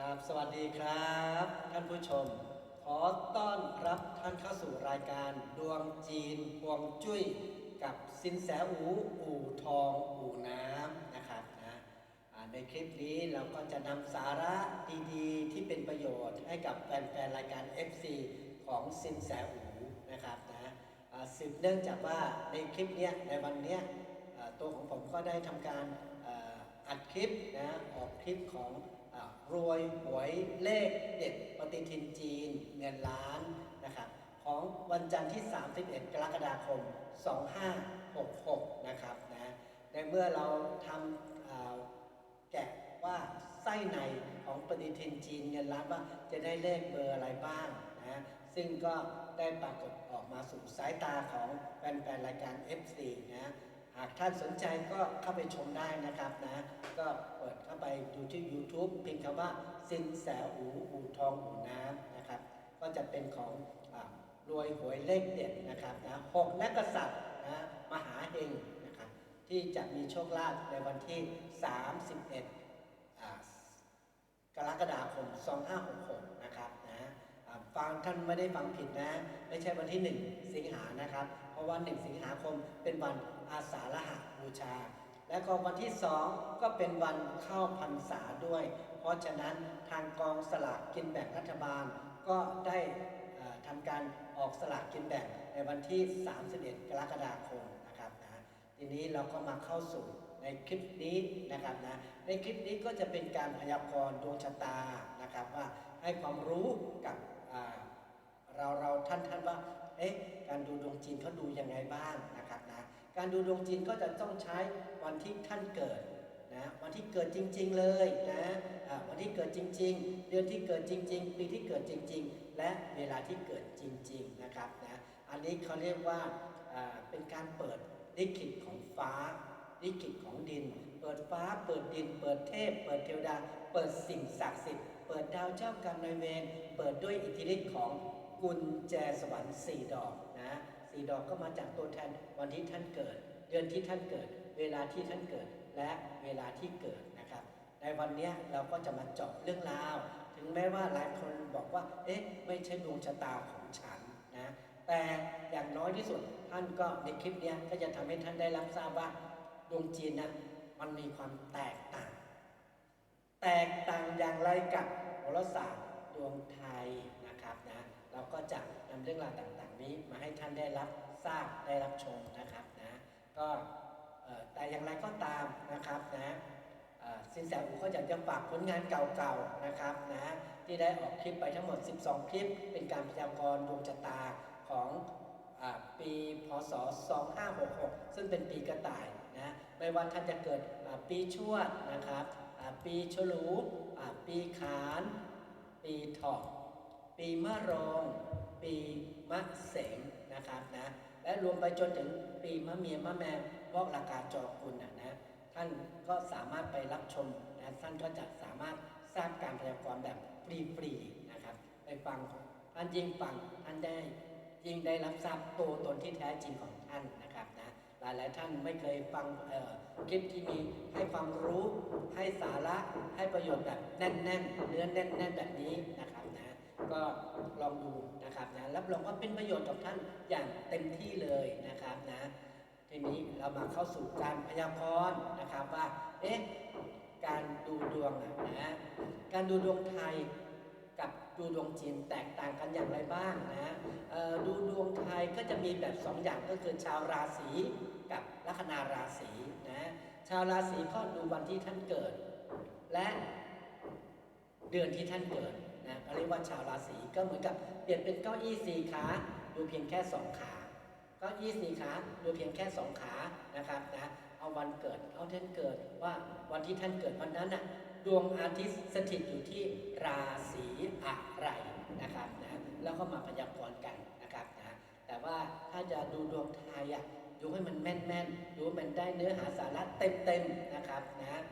ครับสวัสดีครับ ท่านผู้ชม ขอต้อนรับท่านเข้าสู่รายการดวงจีนฮวงจุ้ย กับสินแสอูอู่ทองอู่น้ำนะครับนะในคลิปนี้เราก็จะนำสาระดีๆ ที่เป็นประโยชน์ให้กับแฟนๆรายการ FC ของสินแสอูนะครับนะอ่าสืบเนื่องจากว่าในคลิปเนี้ยในวันเนี้ยตัวของผมก็ได้ทำการอัดคลิปนะออกคลิปของ รวยหวยเลขเด็ดปฏิทินจีน เงินล้านนะครับของวันจันทร์ที่ 31 กรกฎาคม 2566 นะครับนะในเมื่อเราทำแกะว่าไส้ในของปฏิทินจีนเงินล้านว่าจะได้เลขเบอร์อะไรบ้างนะซึ่งก็ได้ปรากฏออกมาสู่สายตาของแฟนๆรายการ FC นะ หากท่านสนใจก็เข้าไปชมได้นะครับนะ ก็เปิดเข้าไปดูที่ YouTube เพียงคำว่าสินแสอูอูทองอูน้ำนะครับ ก็จะเป็นของอรวยหวยเลขเด็ดนะครับนะหกนักกษัตริย์นะมหาเฮงนะครับ ที่จะมีโชคลาภในวันที่ 31อ่ากรกฎาคม 2566 นะครับนะอ่า ฟังท่านไม่ได้ฟังผิดนะ ไม่ใช่วันที่ 1 สิงหานะครับ เพราะวัน1สิงหาคมเป็นวันอาสาฬหบูชา และก็วันที่ 2 ก็เป็นวันเข้าพรรษาด้วย เพราะฉะนั้นทางกองสลากกินแบ่งรัฐบาลก็ได้เอ่อทำการออกสลากกินแบ่งในวันที่ 31 กรกฎาคมนะครับนะทีนี้เราก็มาเข้าสู่ในคลิปนี้นะครับนะในคลิปนี้ก็จะเป็นการพยากรณ์ดวงชะตานะครับว่าให้ความรู้กับ เราเราท่านท่านว่าเอ๊ะการดูดวงจีนเขาดูยังไงบ้างนะครับนะการดูดวงจีนก็จะต้องใช้วันที่ท่านเกิดนะวันที่เกิดจริง ๆเลยนะวันที่เกิดจริง ๆ เดือนที่เกิดจริง ๆ ปีที่เกิดจริง ๆ และเวลาที่เกิดจริง ๆนะครับนะอันนี้เขาเรียกว่าเป็นการเปิดลิขิตของฟ้าลิขิตของดิน เปิดฟ้าเปิดดิน เปิดเทพ เปิดเทวดา เปิดสิ่งศักดิ์สิทธิ์ เปิดดาวเจ้ากรรมนายเวรเปิดด้วยอิทธิฤทธิ์ของกุญแจสวรรค์สี่ดอกนะสี่ดอกก็มาจากตัวแทนวันที่ท่านเกิด เดือนที่ท่านเกิด เวลาที่ท่านเกิดและเวลาที่เกิดนะครับ ในวันนี้เราก็จะมาเจาะเรื่องราว ถึงแม้ว่าหลายคนบอกว่า เอ๊ะ ไม่ใช่ดวงชะตาของฉันนะแต่อย่างน้อยที่สุดท่านก็ในคลิปนี้ก็จะทำให้ท่านได้รับทราบว่าดวงจีนนะมันมีความแตกต่าง แตก อย่างไรกับโหราศาสตร์ดวงไทยนะครับนะเราก็จะนำเรื่องราวต่างๆ นี้มาให้ท่านได้รับทราบได้รับชมนะครับนะก็แต่อย่างไรก็ตามนะครับนะสินแสอูก็อยากจะฝากผลงานเก่าๆนะครับนะที่ได้ออกคลิปไปทั้งหมด 12 คลิป เป็นการพยากรณ์ดวงชะตาของอาปีพศ 2566 ซึ่งเป็นปีกระต่ายนะไม่ว่าท่านจะเกิดปีชวดนะครับปีฉลู อ่าปีขาน ปีถาะปีมะโรง ปีมะเสงนะครับนะและรวมไปจนถึงปีมะเมียมะแมวอกลากาจอคุณนะนะท่านก็สามารถไปรับชมนะท่านก็จะสามารถทราบการพยากรณ์แบบฟรีๆนะครับไปฟังท่านยิ่งฟังท่านได้ยิ่งได้รับทราบตัวตนที่แท้จริงของท่านนะครับ หลายๆท่านไม่เคยฟังคลิปที่มีให้ความรู้ให้สาระให้ประโยชน์แบบแน่นๆเนื้อแน่นๆแบบนี้นะครับนะก็ลองดูนะครับนะรับรองว่าเป็นประโยชน์กับท่านอย่างเต็มที่เลยนะครับนะทีนี้เรามาเข้าสู่การพยากรณ์นะครับว่าเอ๊ะการดูดวงอะนะการดูดวงไทย ดูดวงจีนแตกต่างกันอย่างไรบ้างนะดูดวงไทยก็จะมีแบบสองอย่างก็คือชาวราศีกับลัคนาราศีนะชาวราศีก็ดูวันที่ท่านเกิด และเดือนที่ท่านเกิดนะก็เรียกว่าชาวราศีก็เหมือนกับเปลี่ยนเป็นเก้าอี้สี่ขาดูเพียงแค่สองขาเก้าอี้สี่ขาดูเพียงแค่สองขานะครับนะเอาวันเกิดเอาท่านเกิดว่าวันที่ท่านเกิดวันนั้นน่ะ ดวงอาทิตย์สถิตอยู่ที่ราศีอะไรนะครับนะแล้วก็มาพยากรณ์กันนะครับนะแต่ว่าถ้าจะดูดวงไทยอะดูให้มันแม่นๆ ดูมันได้เนื้อหาสาระเต็มๆนะครับนะ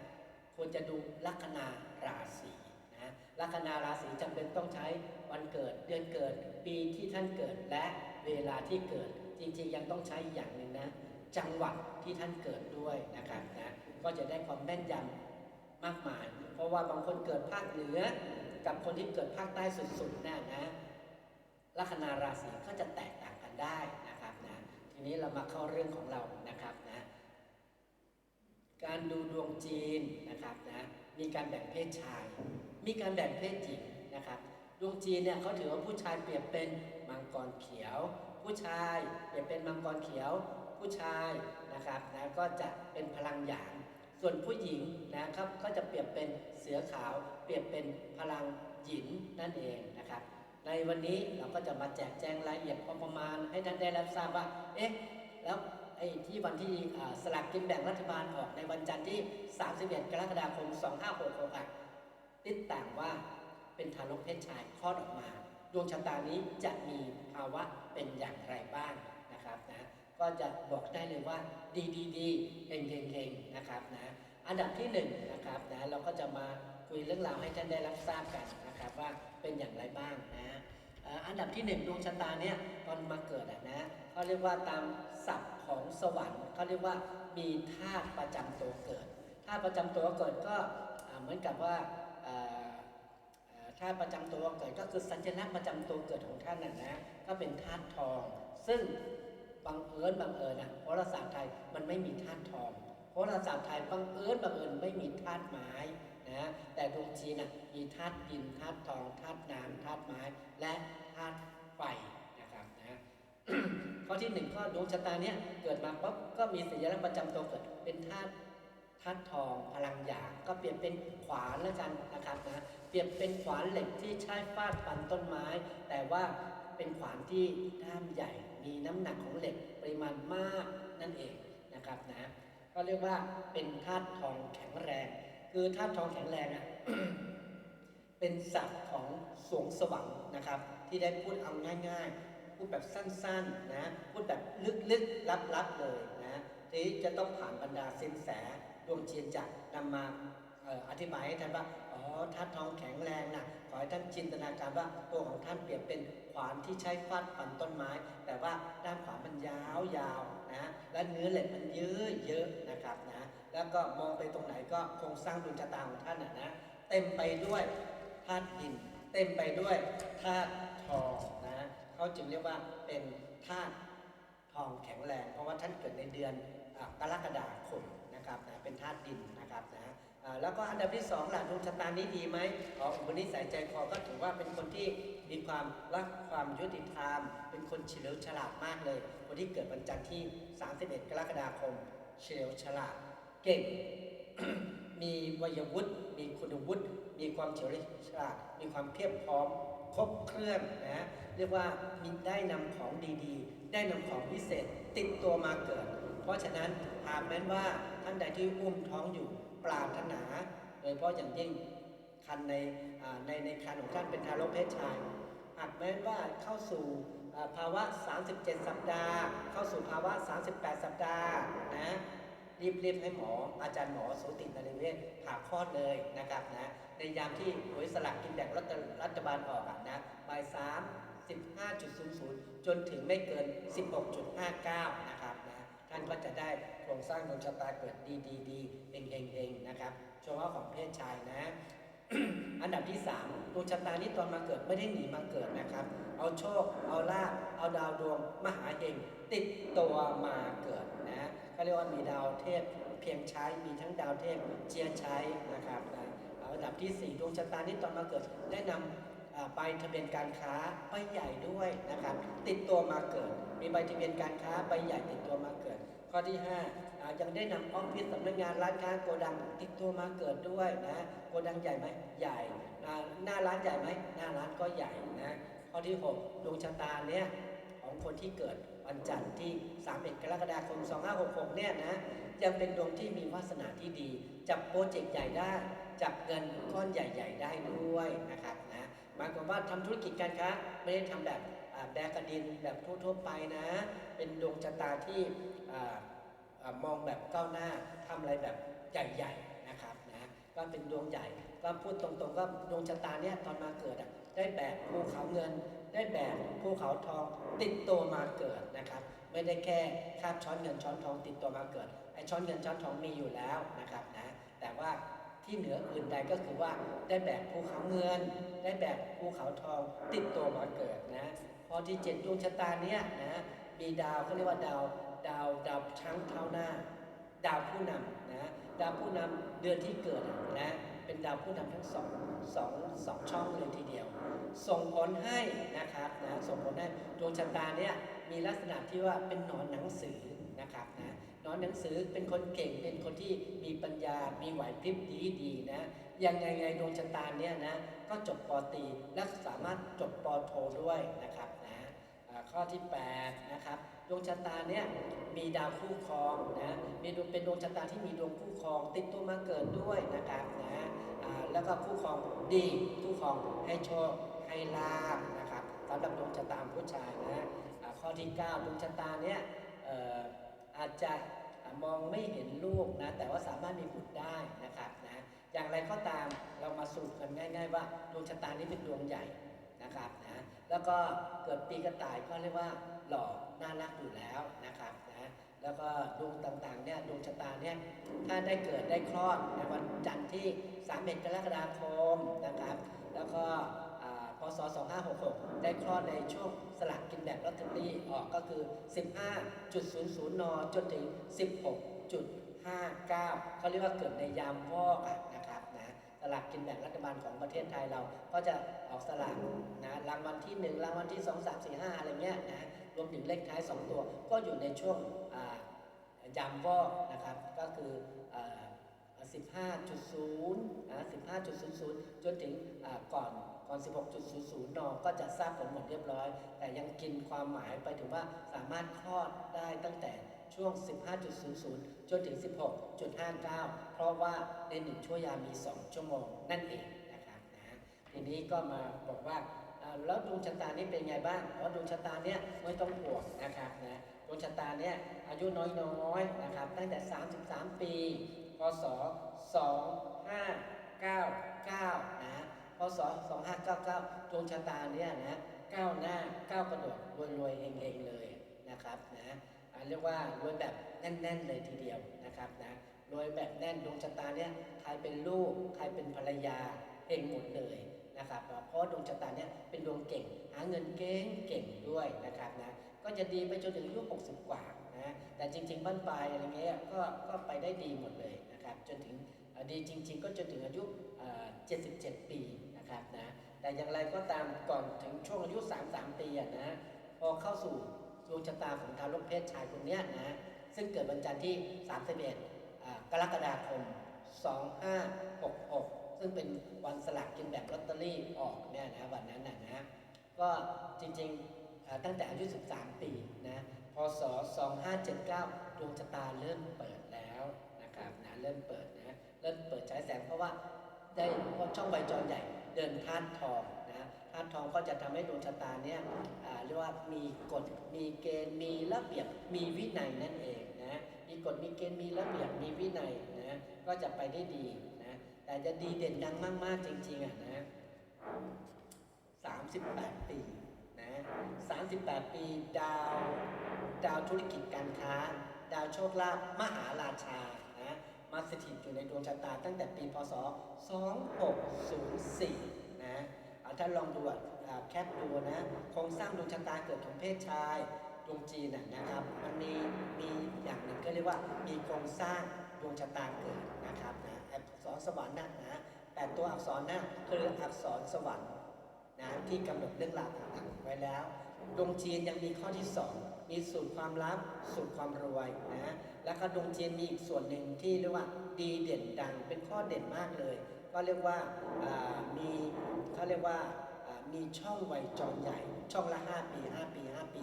ควรจะดูลัคนาราศีนะลัคนาราศีจำเป็นต้องใช้วันเกิดเดือนเกิด ปีที่ท่านเกิดและเวลาที่เกิด จริงๆยังต้องใช้อย่างหนึ่งนะจังหวัดที่ท่านเกิดด้วยนะครับนะก็จะได้ความแม่นยำ มากมาย เพราะว่าบางคนเกิดภาคเหนือ กับคนที่เกิดภาคใต้สุดๆน่นะลัคนาราศีก็จะแตกต่างกันได้นะครับนะทีนี้เรามาเข้าเรื่องของเรานะครับนะการดูดวงจีนนะครับนะมีการแบ่งเพศชาย มีการแบ่งเพศหญิงนะครับดวงจีนเนี่ยเขาถือว่าผู้ชายเปรียบเป็นมังกรเขียว ผู้ชายเปรียบเป็นมังกรเขียว ผู้ชายนะครับนะก็จะเป็นพลังหยาง ส่วนผู้หญิงนะครับก็จะเปรียบเป็นเสือขาว เปรียบเป็นพลังหยินนั่นเองนะครับ ในวันนี้เราก็จะมาแจกแจงรายละเอียดพอประมาณให้ท่านได้รับทราบว่า เอ๊ะ แล้วไอ้ที่วันที่สลากกินแบ่งรัฐบาลออกในวันจันทร์ที่ 31 กรกฎาคม 2566อะติดต่างว่าเป็นทารกเพศชายคลอดออกมา ดวงชะตานี้จะมีภาวะเป็นอย่างไรบ้าง ก็จะบอกได้เลยว่าดีดีดีเฮงเฮงเฮงนะครับนะอันดับที่หนึ่งนะครับนะเราก็จะมาคุยเรื่องราวให้ท่านได้รับทราบกันนะครับว่าเป็นอย่างไรบ้างนะอันดับที่หนึ่งดวงชะตาเนี่ยตอนมาเกิดอะนะเขาเรียกว่าตามศัพท์ของสวรรค์เขาเรียกว่ามีธาตุประจำตัวเกิดธาตุประจำตัวเกิดก็เหมือนกับว่าธาตุประจำตัวเกิดก็คือสัญลักษณ์ประจำตัวเกิดของท่านน่ะนะก็เป็นธาตุทอง ซึ่ง บังเอิญบังเอิญนะโหราศาสตร์ไทยมันไม่มีธาตุทองโหราศาสตร์ไทยบังเอิญบังเอิญไม่มีธาตุไม้นะแต่ดวงจีนน่ะมีธาตุดินธาตุทองธาตุน้ำธาตุไม้ และธาตุไฟนะครับนะข้อที่หนึ่งข้อดวงชะตาเนี้ยเกิดมาปั๊บก็มีสัญลักษณ์ประจำตัวเกิดเป็นธาตุธาตุทองพลังหยาก็เปรียบเป็นขวานแล้วกันนะครับนะเปรียบเป็นขวานเหล็กที่ใช้ฟาดฟันต้นไม้ แต่ว่าเป็นขวานที่ด้ามใหญ่ มีน้ำหนักของเหล็กปริมาณมากนั่นเองนะครับนะก็เรียกว่าเป็นธาตุทองแข็งแรง คือธาตุทองแข็งแรงอะเป็นศัพท์ของสวงสวรรค์นะครับ ที่ได้พูดเอาง่าย ๆ พูดแบบสั้นๆนะพูดแบบลึกๆลับๆเลยนะที่จะต้องผ่านบรรดาสินแสดวงเจียนจะนำมาอธิบายให้ท่านว่า อ๋อธาตุทองแข็งแรงนะขอให้ท่านจินตนาการว่าตัวของท่านเปรียบเป็นขวานที่ใช้ฟาดฟันต้นไม้ แต่ว่าด้ามขวานมันยาวๆนะและเนื้อเหล็กมันเยอะเยอะๆนะครับนะแล้วก็มองไปตรงไหนก็โครงสร้างดวงชะตาของท่านนะนะเต็มไปด้วยธาตุดิน เต็มไปด้วยธาตุทองนะเขาจึงเรียกว่าเป็นธาตุทองแข็งแรง เพราะว่าท่านเกิดในเดือนกรกฎาคมนะครับนะเป็นธาตุดินนะครับนะ แล้วก็อันดับที่สองหล่ะดวงชะตานี้ดีไหมอ๋ออุปนิสัยใจคอก็ถือว่าเป็นคนที่มีความรักความยุติธรรม เป็นคนเฉลียวฉลาดมากเลย คนที่เกิดวันจันทร์ที่ 31 กรกฎาคม เฉลียวฉลาด เก่ง มีวัยวุฒิ มีคุณวุฒิ มีความเฉลียวฉลาด มีความเพียบพร้อม ครบเครื่องนะ เรียกว่ามีได้นำของดีๆ ได้นำของพิเศษติดตัวมาเกิด เพราะฉะนั้นหากแม้นว่าท่านใดที่อุ้มท้องอยู่ ปรารถนา โดยเฉพาะอย่างยิ่งคันในในในคันของท่านเป็นทารกเพศชายหากแม้นว่าเข้าสู่ภาวะ 37 สัปดาห์ เข้าสู่ภาวะ 38 สัปดาห์นะรีบรีบให้หมออาจารย์หมอสูตินริเวศผ่าคลอดเลยนะครับนะในยามที่หวยสลากกินแบ่งรัฐรัฐบาลออกนะบ่ายสามสิบห้าจุดศูนย์ศูนย์จนถึงไม่เกิน 16.59 นะครับนะท่านก็จะได้ รงสร้างดวงชะตาเกิดดีดีดีเองเองเองนะครับเฉพาะของเพศชายนะ อันดับที่3ดวงชะตานี้ตอนมาเกิดไม่ได้หนีมาเกิดนะครับ เอาโชค เอาลาภเอาดาวดวงมหาเฮงติดตัวมาเกิดนะก็เรียกว่ามีดาวเทพเพียงใช้มีทั้งดาวเทพเจียใช้นะครับนะอันดับที่4ดวงชะตานี้ตอนมาเกิดได้นำอ่าใบทะเบียนการค้าใบใหญ่ด้วยนะครับ ติดตัวมาเกิด มีใบทะเบียนการค้าใบใหญ่ติดตัวมาเกิด ข้อที่5อ่ายังได้นำออฟฟิศสำนักงานร้านค้าโกดังติดตัวมาเกิดด้วยนะโกดังใหญ่ไหมใหญ่หน้าร้านใหญ่ไหมหน้าร้านก็ใหญ่นะข้อที่6ดวงชะตาเนี้ยของคนที่เกิดวันจันทร์ที่ 31 กรกฎาคม 2566 เนี่ยนะยังเป็นดวงที่มีวาสนาที่ดี จับโปรเจกต์ใหญ่ได้ จับเงินก้อนใหญ่ ๆ ได้ด้วยนะครับนะหมายความว่าทำธุรกิจการค้าไม่ได้ทำแบบ แบกกระดินแบบทั่วๆไปนะ เป็นดวงชะตาที่มองแบบก้าวหน้าทำอะไรแบบใหญ่ๆนะครับนะก็เป็นดวงใหญ่ก็พูดตรงๆก็ดวงชะตาเนี่ยตอนมาเกิดได้แบกภูเขาเงิน ได้แบกภูเขาทองติดตัวมาเกิดนะครับ ไม่ได้แค่คาบช้อนเงินช้อนทองติดตัวมาเกิดไอ้ช้อนเงินช้อนทองมีอยู่แล้วนะครับนะแต่ว่าที่เหนืออื่นใดก็คือว่าได้แบกภูเขาเงิน ได้แบกภูเขาทองติดตัวมาเกิดนะ พอที่เจ็ดดวงชะตาเนี้ยนะมีดาวเขาเรียกว่าดาวดาวดาวช้างเท้าหน้า ดาวผู้นำนะดาวผู้นำเดือนที่เกิดนะเป็นดาวผู้นำทั้งสองสองสองช่องเลยทีเดียว ส่งผลให้นะครับนะส่งผลให้ดวงชะตาเนี่ยมีลักษณะที่ว่าเป็นหนอนหนังสือนะครับนะหนอนหนังสือเป็นคนเก่งเป็นคนที่มีปัญญา มีไหวพริบดีดีนะยังไงไงดวงชะตาเนี่ยนะก็จบปอตีและสามารถจบปอโทด้วยนะครับ ข้อที่8นะครับดวงชะตาเนี่ยมีดาวคู่ครองนะมีดวงเป็นดวงชะตาที่มีดวงคู่ครอง ติดตัวมาเกิดด้วยนะครับนะแล้วก็คู่ครองดีคู่ครองให้โชคให้ลาบนะครับสำหรับดวงชะตาผู้ชายนะข้อที่ 9 ดวงชะตาเนี่ยอออาจจะมองไม่เห็นลูกนะแต่ว่าสามารถมีบุตรได้นะครับนะอย่างไรก็ตามเรามาสรุปกันง่าย ๆ ว่าดวงชะตานี้เป็นดวงใหญ่นะครับนะ แล้วก็เกิดปีกระต่ายก็เรียกว่าหล่อน่ารักอยู่แล้วนะครับนะแล้วก็ดวงต่างๆเนี่ยดวงชะตาเนี่ยถ้าได้เกิดได้คลอดในวันจันทร์ที่ 31 กรกฎาคมนะครับ แล้วก็อ่าพศ 2566 ได้คลอดในช่วงสลากกินแบ่งลอตเตอรี่ออกก็คือ 15.00 น จนถึง 16.59 เขาเรียกว่าเกิดในยามวอกอะนะครับนะสลากกินแบ่งรัฐบาลของประเทศไทยเราก็จะ ออกสลากนะรางวัลที่ 1 รางวัลที่ 2 3 4 5 อะไรเงี้ยนะรวมถึงเลขท้าย 2 ตัว ก็อยู่ในช่วงยามวอกนะครับก็คืออ่า15.0นะ15.00 จนถึงอ่าก่อนก่อน 16.00 น ก็จะทราบผลหมดเรียบร้อย แต่ยังกินความหมายไปถึงว่าสามารถคลอดได้ตั้งแต่ช่วง 15.00 จนถึง 16.59 เพราะว่าในหนึ่งชั่วยามี 2 ชั่วโมง นั่นเอง ทีนี้ก็มาบอกว่าแล้วดวงชะตานี้เป็นไงบ้างเพราะดวงชะตาเนี้ยไม่ต้องห่วงนะครับนะดวงชะตาเนี้ยอายุน้อยๆนะครับ ตั้งแต่ 33 ปี พศ 2599 นะพศ 2599 ดวงชะตาเนี้ยนะก้าวหน้าก้าวกระโดดรวยๆเฮงๆเลยนะครับนะเรียกว่ารวยแบบแน่นๆเลยทีเดียวนะครับนะรวยแบบแน่นดวงชะตาเนี้ยใครเป็นลูกใครเป็นภรรยาเฮงหมดเลย นะครับเพราะดวงชะตาเนี้ยเป็นดวงเก่ง หาเงินเก่งเก่งด้วยนะครับนะก็จะดีไปจนถึงอายุ 60 กว่านะแต่จริง ๆ บ้านปลายอะไรเงี้ยก็ก็ไปได้ดีหมดเลยนะครับจนถึงดีจริง ๆ ก็จนถึงอายุ 77 ปีนะครับนะแต่อย่างไรก็ตามก่อนถึงช่วงอายุ 33 ปีนะพอเข้าสู่ดวงชะตาของทารกเพศชายคนเนี้ยนะซึ่งเกิดวันจันทร์ที่ 31กรกฎาคม 2566 ซึ่งเป็นวันสลากกินแบ่งลอตเตอรี่ออกเนี่ยนะวันนั้นนะนะก็จริงๆตั้งแต่อายุ 13 ปีนะพศ 2579 ดวงชะตาเริ่มเปิดแล้วนะครับนะเริ่มเปิดนะเริ่มเปิดฉายแสงเพราะว่าได้เพราะช่องใบจรใหญ่เดินธาตุทองนะธาตุทองก็จะทำให้ดวงชะตาเนี่ยเรียกว่ามีกฎมีเกณฑ์มีระเบียบมีวินัยนั่นเองนะมีกฎมีเกณฑ์มีระเบียบมีวินัยนะก็จะไปได้ดี แต่จะดีเด่นดังมาก ๆ จริง ๆ อะนะ38ปีนะ38ปี ดาว ดาวธุรกิจการค้า ดาวโชคลาภมหาราชานะมาสถิตอยู่ในดวงชะตาตั้งแต่ปีพศ 2604 นะเอาท่าลองดูอะแคปดูนะโครงสร้างดวงชะตาเกิดของเพศชายดวงจีนน่ะนะครับ มันมีมีอย่างหนึ่งก็เรียกว่ามีโครงสร้าง ดวงชะตาเกิดนะครับนะอักษรสวรรค์นะนะแปดตัวอักษรนะคืออักษรสวรรค์นะที่กำหนดเรื่องราวต่างๆไว้แล้วดวงจีนยังมีข้อที่ 2 มีสูตรความลับสูตรความรวยนะแล้วก็ดวงจีนมีอีกส่วนหนึ่งที่เรียกว่าดีเด่นดังเป็นข้อเด่นมากเลย ก็เรียกว่ามีเขาเรียกว่ามีช่องวัยจรใหญ่ ช่องละ 5 ปี 5 ปี 5 ปี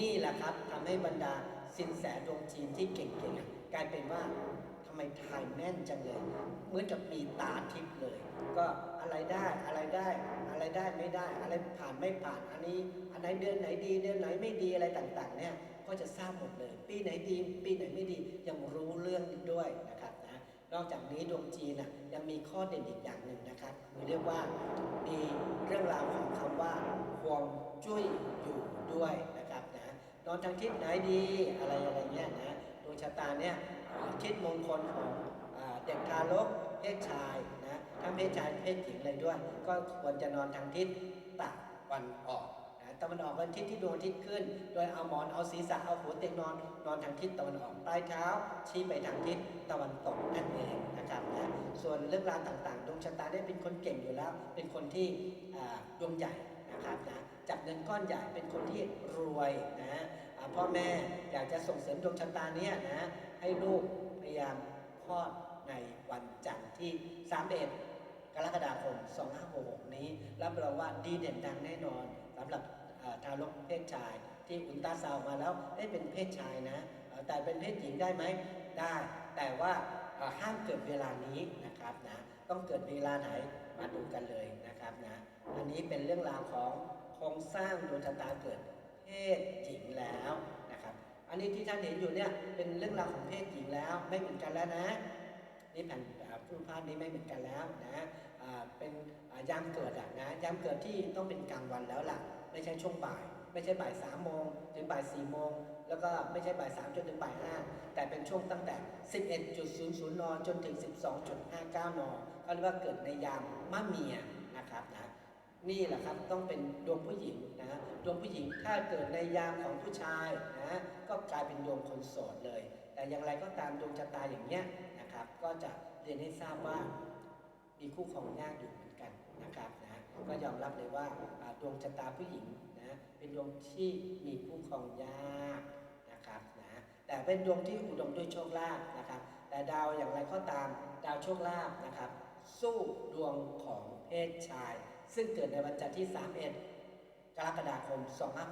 นี่แหละครับทำให้บรรดาสินแสดวงจีนที่เก่งๆกลายเป็นว่า ไมทายแม่นจังเลย เหมือนกับมีตาทิพย์เลย ก็อะไรได้อะไรได้อะไรได้ไม่ได้ อะไรผ่านไม่ผ่านอันนี้ อันไหนเดือนไหนดีเดือนไหนไม่ดีอะไรต่างๆ เนี่ยก็จะทราบหมดเลย ปีไหนดี ปีไหนไม่ดียังรู้เรื่องด้วยนะครับนะนอกจากนี้ดวงจีนน่ะยังมีข้อเด่นอีกอย่างหนึ่งนะครับคือเรียกว่ามีเรื่องราวของคำว่าห่วงจุ้ยอยู่ด้วยนะครับนะนอนทางทิศไหนดีอะไรอะไรเงี้ยนะดวงชะตาเนี่ย ทิศมงคลของเด็กทารกเพศชายนะทั้งเพศชายเพศหญิงเลยด้วย ก็ควรจะนอนทางทิศตะวันออกนะตะวันออกเป็นทิศที่ดวงอาทิตย์ขึ้น โดยเอาหมอนเอาศีรษะเอาหัวเตียงนอนนอนทางทิศตะวันออกปลายเท้า ชี้ไปทางทิศตะวันตกนั่นเองนะครับนะส่วนเรื่องราวต่างๆดวงชะตาได้เป็นคนเก่งอยู่แล้ว เป็นคนที่ดวงใหญ่นะครับนะจับเงินก้อนใหญ่เป็นคนที่รวยนะพ่อแม่อยากจะส่งเสริมดวงชะตาเนี้ยนะ ให้ลูกพยายามคลอดในวันจันทร์ที่ 31 กรกฎาคม 2566 นี้ รับรองว่าดีเด่นดังแน่นอนสำหรับทารกเพศชายที่อุลตราซาวมาแล้วได้เป็นเพศชายนะ แต่เป็นเพศหญิงได้ไหมได้ แต่ว่าห้ามเกิดเวลานี้นะครับนะ ต้องเกิดเวลาไหนมาดูกันเลยนะครับนะ อันนี้เป็นเรื่องราวของโครงสร้างดวงชะตาเกิดเพศหญิงแล้ว อันนี้ที่ท่านเห็นอยู่เนี่ยเป็นเรื่องราวของเพศหญิงแล้วไม่เหมือนกันแล้วนะนี่แผ่นรูปภาพนี้ไม่เหมือนกันแล้วนะเป็นยามเกิดอะนะยามเกิดที่ต้องเป็นกลางวันแล้วล่ะ ไม่ใช่ช่วงบ่าย ไม่ใช่บ่ายสามโมงถึงบ่ายสี่โมงแล้วก็ไม่ใช่บ่ายสามจนถึงบ่ายห้าแต่เป็นช่วงตั้งแต่ 11.00 น จนถึง 12.59 น ก็เรียกว่าเกิดในยามมะเมียนะครับนะ นี่แหละครับต้องเป็นดวงผู้หญิงนะดวงผู้หญิงถ้าเกิดในยามของผู้ชายนะก็กลายเป็นดวงคนโสดเลย แต่อย่างไรก็ตามดวงชะตาอย่างเนี้ยนะครับ ก็จะเรียนให้ทราบว่ามีคู่ครองยากอยู่เหมือนกันนะครับนะก็ยอมรับเลยว่าดวงชะตาผู้หญิงนะเป็นดวงที่มีคู่ครองยากนะครับนะแต่เป็นดวงที่อุดมด้วยโชคลาภนะครับ แต่ดาวอย่างไรก็ตามดาวโชคลาภนะครับ สู้ดวงของเพศชาย ซึ่งเกิดในวันจันทร์ที่ 31 กรกฎาคม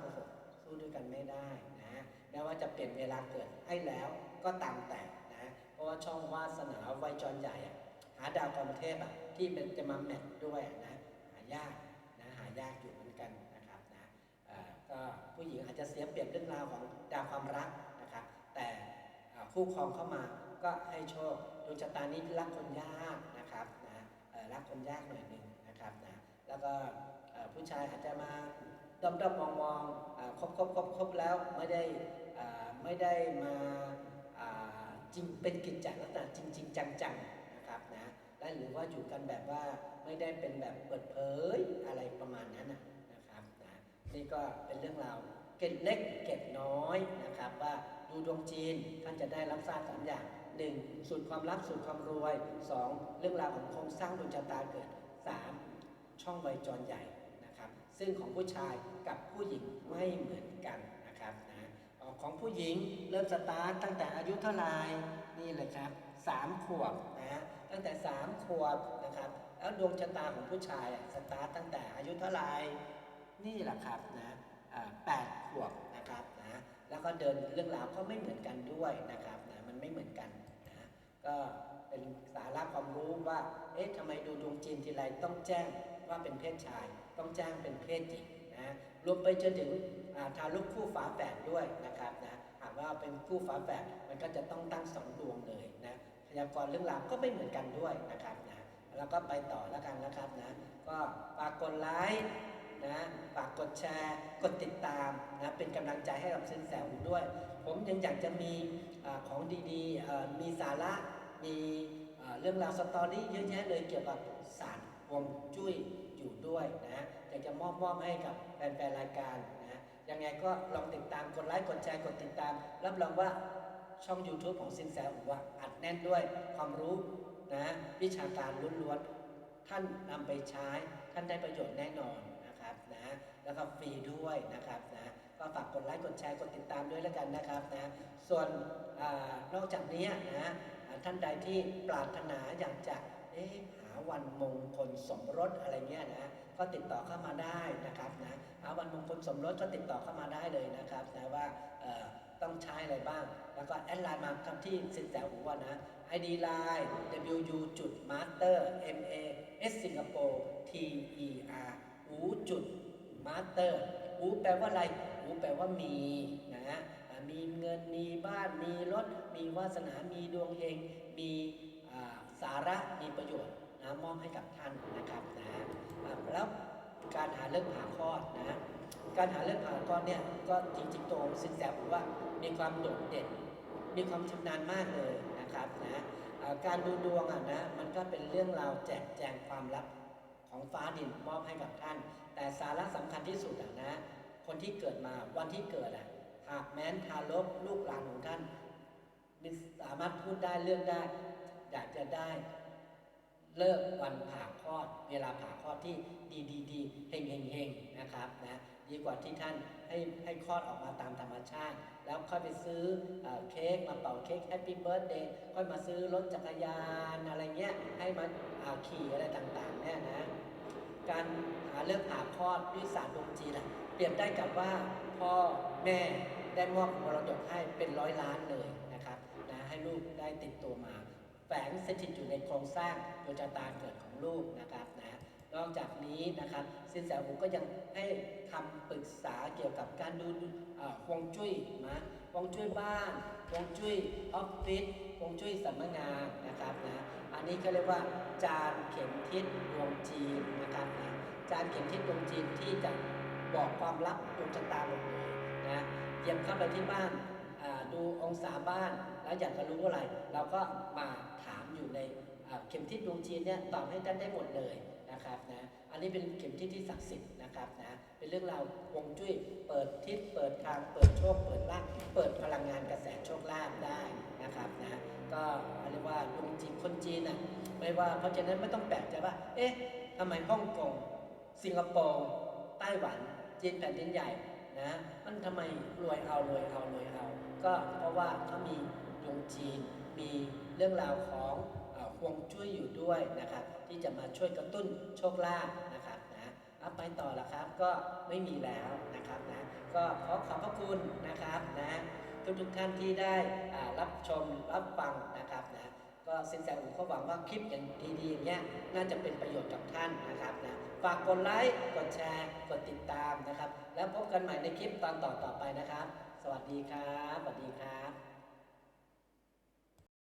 2566สู้ด้วยกันไม่ได้นะแม้ว่าจะเปลี่ยนเวลาเกิดให้แล้วก็ตามแต่นะ เพราะว่าช่องวาสนาไวยจรใหญ่หาดาวกรรมเทพอะที่เป็นจะมาแมทด้วยนะหายากนะหายากอยู่เหมือนกันนะครับนะก็ผู้หญิงอาจจะเสียเปรียบเรื่องราวของดาวความรักนะครับ แต่คู่ครองเข้ามาก็ให้โชคดวงชะตานี้รักคนยากนะครับนะรักคนยากหน่อยหนึ่ง แล้วก็ผู้ชายอาจจะมาด้อมด้อมมองมองๆคบคบคบคบแล้วไม่ได้ไม่ได้มาจริงเป็นกิจจลักษณะจริงจริงจังๆนะครับนะและหรือว่าอยู่กันแบบว่าไม่ได้เป็นแบบเปิดเผยอะไรประมาณนั้นนะครับนะนี่ก็เป็นเรื่องราวเกร็ดเล็กเกร็ดน้อยนะครับ ว่าดูดวงจีนท่านจะได้รับทราบสามอย่างหนึ่งสูตรความรักสูตรความรวยสองเรื่องราวของโครงสร้างดวงชะตาเกิดสาม ช่องไวจรใหญ่นะครับ ซึ่งของผู้ชายกับผู้หญิงไม่เหมือนกันนะครับนะของผู้หญิงเริ่มสตาร์ทตั้งแต่อายุเท่าไหร่นี่เลยครับสามขวบนะตั้งแต่สามขวบนะครับ แล้วดวงชะตาของผู้ชายสตาร์ทตั้งแต่อายุเท่าไหร่นี่แหละครับนะแปดขวบนะครับนะแล้วก็เดินเรื่องราวก็ไม่เหมือนกันด้วยนะครับนะมันไม่เหมือนกันนะก็เป็นสาระความรู้ว่าเอ๊ะทำไมดูดวงจีนทีไรต้องแจ้ง ว่าเป็นเพศชาย ต้องแจ้งเป็นเพศหญิงนะรวมไปจนถึงอ่าทารกคู่ฝาแฝดด้วยนะครับนะหากว่าเป็นคู่ฝาแฝดมันก็จะต้องตั้งสองดวงเลยนะพยากรณ์เรื่องราวก็ไม่เหมือนกันด้วยนะครับนะแล้วก็ไปต่อแล้วกันนะครับนะก็ฝากกดไลค์นะฝากกดแชร์กดติดตามนะเป็นกำลังใจให้กับสินแสหูด้วย ผมยังอยากจะมีอของดีๆมีสาระมีเรื่องราวสตอรี่เยอะแยะเลยเกี่ยวกับศาร วงจุ้ยอยู่ด้วยนะอยากจะมอบมอบให้กับแฟนๆรายการนะยังไงก็ลองติดตามกดไลค์กดแชร์กดติดตาม รับรองว่าช่อง YouTube ของสินแสหูอะอัดแน่นด้วยความรู้นะวิชาการล้วนๆ ท่านนำไปใช้ท่านได้ประโยชน์แน่นอนนะครับนะแล้วก็ฟรีด้วยนะครับนะก็ฝากกดไลค์กดแชร์กดติดตามด้วยแล้วกันนะครับนะส่วนอนอกจากนี้นะท่านใดที่ปรารถนาอยากจะเอ๊ะ วันมงคลสมรสอะไรเงี้ยนะก็ติดต่อเข้ามาได้นะครับนะหาวันมงคลสมรสก็ติดต่อเข้ามาได้เลยนะครับนะว่าต้องใช้อะไรบ้าง แล้วก็แอดไลน์มาครับที่สินแสหูว่านะ ID line wu จุด master m a s สิงคโปร์ t e r หูจุด master หูแปลว่าอะไรหูแปลว่ามีนะมีเงินมีบ้านมีรถ มีวาสนา มีดวงเฮงมีสาระมีประโยชน์ นะมอบให้กับท่านนะครับนะอ่าแล้วการหาเรื่องผ่าคลอดนะการหาเรื่องผ่าคลอดเนี่ยก็จริงๆตรงสินแสบอกว่ามีความโดดเด่น มีความชำนาญมากเลยนะครับนะการดูดวงอะนะมันก็เป็นเรื่องราวแจกแจงความลับของฟ้าดินมอบให้กับท่าน แต่สาระสำคัญที่สุดอะนะคนที่เกิดมาวันที่เกิดอะหากแม้นทารกลูกหลานของท่านมีสามารถพูดได้เรื่องได้ อยากจะได้ เลิกวันผ่าคลอด เวลาผ่าคลอดที่ดีดีดีเฮงเฮงเฮงนะครับนะดีกว่าที่ท่านให้ให้คลอดออกมาตามธรรมชาติ แล้วค่อยไปซื้อเอเค้กมาเป่าเค้กแฮปปี้เบิร์ดเดย์ค่อยมาซื้อรถจักรยานอะไรเงี้ยให้มาอ่าขี่อะไรต่างๆเนี่ยนะการหาเรื่องผ่าคลอดด้วยศาสตร์ดวงจีนะเปรียบได้กับว่าพ่อแม่ได้มอบมรดกให้เป็นร้อยล้านเลยนะครับนะให้ลูกได้ติดตัวมา แฝงสถิตอยู่ในโครงสร้างดวงชะตาเกิดของลูกนะครับนะนอกจากนี้นะครับสินแสหูก็ยังให้คำปรึกษาเกี่ยวกับการดูฮวงจุ้ยนะฮวงจุ้ยบ้านฮวงจุ้ยออฟฟิศฮวงจุ้ยสำนักงานนะครับนะอันนี้ก็เรียกว่าจานเข็มทิศดวงจีนนะครับนะจานเข็มทิศดวงจีนที่จะบอกความลับดวงชะตาหมดเลยนะเยี่ยมเข้าไปที่บ้าน ดูองศาบ้าน แล้วอยากจะรู้อะไร เราก็มาถามอยู่ในเข็มทิศดวงจีนเนี่ยตอบให้ท่านได้หมดเลยนะครับนะอันนี้เป็นเข็มทิศที่ศักดิ์สิทธิ์นะครับนะเป็นเรื่องราววงจุ้ยเปิดทิศเปิดทางเปิดโชคเปิดลาภเปิดพลังงานกระแสโชคลาภได้นะครับนะก็เรียกว่าดวงจีนคนจีนน่ะไม่ว่าเพราะฉะนั้นไม่ต้องแปลกใจว่า เอ๊ะทำไมฮ่องกงสิงคโปร์ไต้หวันจีนแผ่นดินใหญ่ นะมันทำไมรวยเอารวยเอารวยเอา ก็เพราะว่าเขามีดวงจีนมีเรื่องราวของเอ่อฮวงจุ้ยอยู่ด้วยนะครับที่จะมาช่วยกระตุ้นโชคลาภนะครับนะเอาไปต่อละครับก็ไม่มีแล้วนะครับนะก็ขอขอบพระคุณนะครับนะทุกทุกท่านที่ได้รับชมรับฟังนะครับนะก็สินแสอูก็หวังว่าคลิปอย่างดีๆอย่างเงี้ยน่าจะเป็นประโยชน์กับท่านนะครับนะ ฝากกดไลค์ กดแชร์ กดติดตามนะครับ แล้วพบกันใหม่ในคลิปตอนต่อๆไปนะครับ สวัสดีครับ สวัสดีครับ